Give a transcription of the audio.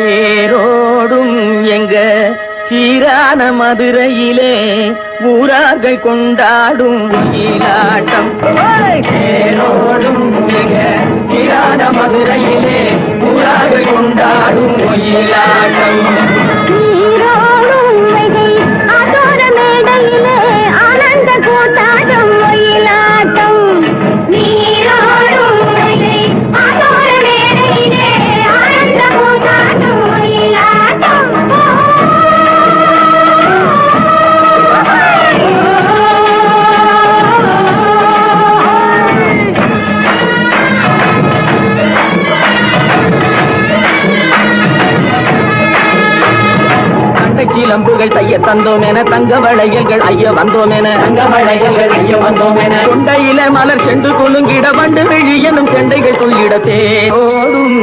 வேரோடும் எங்க சீரான மதுரையிலே ஊரார்கள் கொண்டாடும் ஒயிலாட்டம் வேரோடும் எங்க சீரான மதுரையிலே ஊரார்கள் கொண்டாடும் ஒயிலாட்டம் தங்க கிளம்புகள் தைய தந்தோம் என தங்க வளையல்கள் ஐய வந்தோம் என தங்க வளையல்கள் ஐய வந்தோம் என கொண்டையில மலர் செண்டு குலுங்கிட வண்டு விழி எனும் செண்டைகள் சொல்லிடத்தே ஓடும்